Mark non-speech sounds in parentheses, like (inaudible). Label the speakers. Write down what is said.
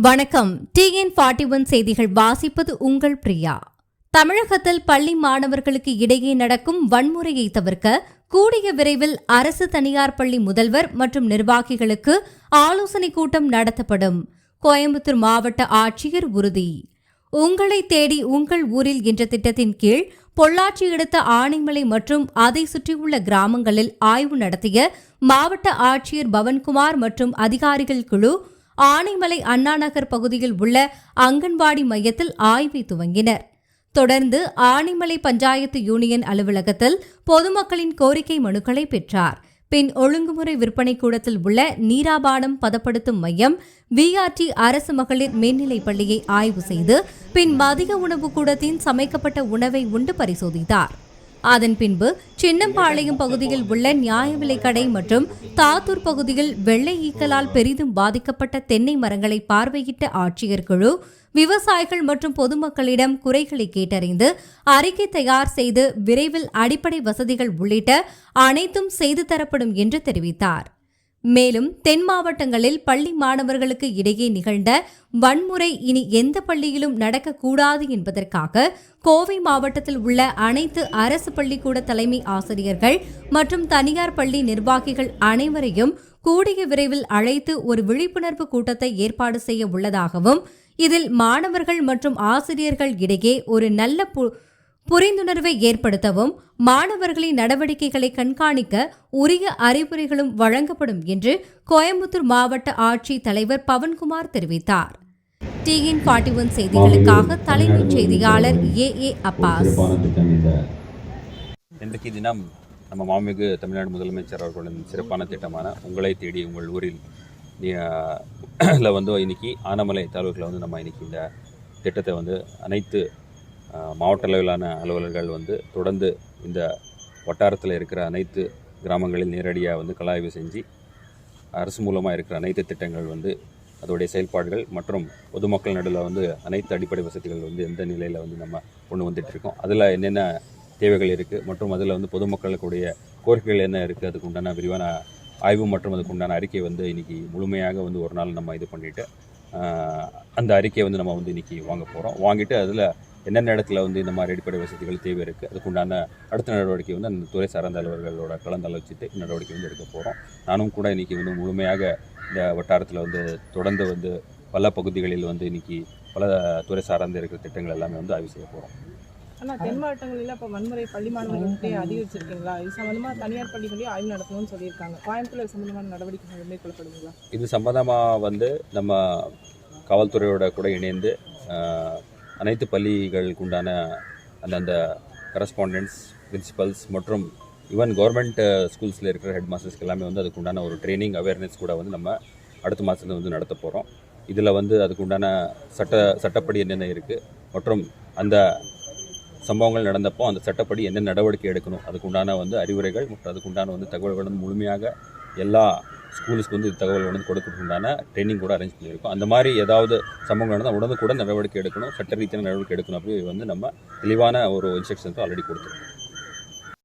Speaker 1: வணக்கம். TN forty one செய்திகள் வாசிப்பது உங்கள் பிரியா. தமிழகத்தில் பள்ளி மாணவர்களுக்கு இடையே நடக்கும் வன்முறையை தவிர்க்க கூடிய விரைவில் அரசு தனியார் பள்ளி முதல்வர் மற்றும் நிர்வாகிகளுக்கு ஆலோசனை கூட்டம் நடத்தப்படும். கோயம்புத்தூர் மாவட்ட ஆட்சியர் உறுதி. உங்களை தேடி உங்கள் ஊரில் என்ற திட்டத்தின் கீழ் பொள்ளாச்சி எடுத்த ஆனைமலை மற்றும் அதை சுற்றியுள்ள கிராமங்களில் ஆய்வு நடத்திய மாவட்ட ஆட்சியர் பவன்குமார் மற்றும் அதிகாரிகள் குழு ஆனைமலை அண்ணாநகர் பகுதியில் உள்ள அங்கன்வாடி மையத்தில் ஆய்வை துவங்கினர். தொடர்ந்து ஆனைமலை பஞ்சாயத்து யூனியன் அலுவலகத்தில் பொதுமக்களின் கோரிக்கை மனுக்களை பெற்றார். பின் ஒழுங்குமுறை விற்பனை கூடத்தில் உள்ள நீராபானம் பதப்படுத்தும் மையம் விஆர்டி அரசு மகளிர் மேல்நிலைப் பள்ளியை ஆய்வு செய்து பின் மதிய உணவு கூடத்தின் சமைக்கப்பட்ட உணவை உண்டு பரிசோதித்தார். அதன் பின்பு சின்னம்பாளையம் பகுதியில் உள்ள நியாய விலைக் கடை மற்றும் தாத்தூர் பகுதியில் வெள்ளை ஈக்கலால் பெரிதும் பாதிக்கப்பட்ட தென்னை மரங்களை பார்வையிட்ட ஆட்சியர் குழு விவசாயிகள் மற்றும் பொதுமக்களிடம் குறைகளை கேட்டறிந்து அறிக்கை தயார் செய்து விரைவில் அடிப்படை வசதிகள் உள்ளிட்ட அனைத்தும் செய்து தரப்படும் என்று தெரிவித்தார். மேலும் தென் மாவட்டங்களில் பள்ளி மாணவர்களுக்கு இடையே நிகழ்ந்த வன்முறை இனி எந்த பள்ளியிலும் நடக்கக்கூடாது என்பதற்காக கோவை மாவட்டத்தில் உள்ள அனைத்து அரசு பள்ளிக்கூட தலைமை ஆசிரியர்கள் மற்றும் தனியார் பள்ளி நிர்வாகிகள் அனைவரையும் கூடிய விரைவில் அழைத்து ஒரு விழிப்புணர்வு கூட்டத்தை ஏற்பாடு செய்ய உள்ளதாகவும் இதில் மாணவர்கள் மற்றும் ஆசிரியர்கள் இடையே ஒரு நல்ல பு- புரிந்துணர்வை ஏற்படுத்தவும் மாணவர்களின் நடவடிக்கைகளை கண்காணிக்க உரிய அறிவுரைகளும் வழங்கப்படும் என்று கோயம்புத்தூர் மாவட்ட ஆட்சி தலைவர் பவன்குமார் தெரிவித்தார். டிஎன் ஃபார்ட்டி ஒன் செய்திகளுக்காக தலைமைச் செய்தியாளர் ஏ. ஏ. அப்பாஸ்.
Speaker 2: இன்றைக்கு தினம் நம்ம மாண்புமிகு தமிழ்நாடு முதலமைச்சர் அவர்களின் சிறப்பான திட்டமான உங்களை தேடி உங்கள் ஊரில் (clears throat) வந்து இன்னைக்கு ஆனமலை தாலுக்கில் வந்து நம்ம இன்னைக்கு இந்த திட்டத்தை வந்து அனைத்து மாவட்ட அளவிலான அலுவலர்கள் வந்து தொடர்ந்து இந்த வட்டாரத்தில் இருக்கிற அனைத்து கிராமங்களில் நேரடியாக வந்து கலாய்வு செஞ்சு அரசு மூலமாக இருக்கிற அனைத்து திட்டங்கள் வந்து அதோடைய செயல்பாடுகள் மற்றும் பொதுமக்கள் நடுவில் வந்து அனைத்து அடிப்படை வசதிகள் வந்து எந்த நிலையில் வந்து நம்ம கொண்டு வந்துட்டு இருக்கோம். அதில் என்னென்ன தேவைகள் இருக்குது மற்றும் அதில் வந்து பொதுமக்களுக்குடைய கோரிக்கைகள் என்ன இருக்குது அதுக்கு உண்டான விரிவான ஆய்வு மற்றும் அதுக்கு உண்டான அறிக்கை வந்து இன்னைக்கு முழுமையாக வந்து ஒரு நாள் நம்ம இது பண்ணிவிட்டு அந்த அறிக்கையை வந்து நம்ம வந்து இன்றைக்கி வாங்க போகிறோம் வாங்கிட்டு அதில் என்னென்ன இடத்துல வந்து இந்த மாதிரி அடிப்படை வசதிகள் தேவை இருக்குது அதுக்குண்டான அடுத்த நடவடிக்கை வந்து அந்த துறை சார்ந்த அலுவலர்களோட கலந்து ஆலோசித்து நடவடிக்கை வந்து எடுக்க போகிறோம் நானும் கூட இன்னைக்கு வந்து முழுமையாக இந்த வட்டாரத்தில் வந்து தொடர்ந்து வந்து பல பகுதிகளில் வந்து இன்னைக்கு பல துறை சார்ந்து இருக்கிற திட்டங்கள் எல்லாமே வந்து ஆய்வு செய்ய போகிறோம்
Speaker 3: ஆனா தென் மாவட்டங்களில் இப்போ வன்முறை பள்ளி மாணவர்கள்ட்டே அதிகரிச்சிருக்கீங்களா? இது சம்பந்தமா தனியார் பள்ளிகளையும் ஆய்வு நடத்தணும்னு சொல்லியிருக்காங்க. கோயம்புத்தூர் இது சம்பந்தமான நடவடிக்கைகள் மேற்கொள்ளப்படுங்களா
Speaker 2: இது சம்பந்தமாக வந்து நம்ம காவல்துறையோட கூட இணைந்து அனைத்து பள்ளிகளுக்கு உண்டான அந்தந்த கரஸ்பாண்டன்ஸ் பிரின்சிபல்ஸ் மற்றும் ஈவன் கவர்மெண்ட் ஸ்கூல்ஸில் இருக்கிற ஹெட் மாஸ்டர்ஸ்க்கு எல்லாமே வந்து அதுக்கு உண்டான ஒரு ட்ரைனிங் அவேர்னஸ் கூட வந்து நம்ம அடுத்த மாதத்துல வந்து நடத்த போகிறோம் இதில் வந்து அதுக்கு உண்டான சட்ட சட்டப்படி என்னென்ன இருக்குது மற்றும் அந்த சம்பவங்கள் நடந்தப்போ அந்த சட்டப்படி என்ன நடவடிக்கை எடுக்கணும்? அதுக்குண்டான வந்து அறிவுரைகள் மற்றும் அதுக்குண்டான வந்து தகவல்கள் வந்து முழுமையாக எல்லா ஸ்கூலுக்கு வந்து தகவல் வந்து கொடுக்கறதுக்கு ட்ரைனிங் கூட அரேஞ்ச் பண்ணியிருக்கோம். அந்த மாதிரி ஏதாவது சம்பவங்கள் நடந்தால் உடனுக்குடன் நடவடிக்கை எடுக்கணும் சட்ட ரீதியான நடவடிக்கை எடுக்கணும் அப்படி வந்து நம்ம தெளிவான ஒரு இன்ஸ்ட்ரக்ஷன்ஸும் ஆல்ரெடி கொடுத்துருக்கோம்.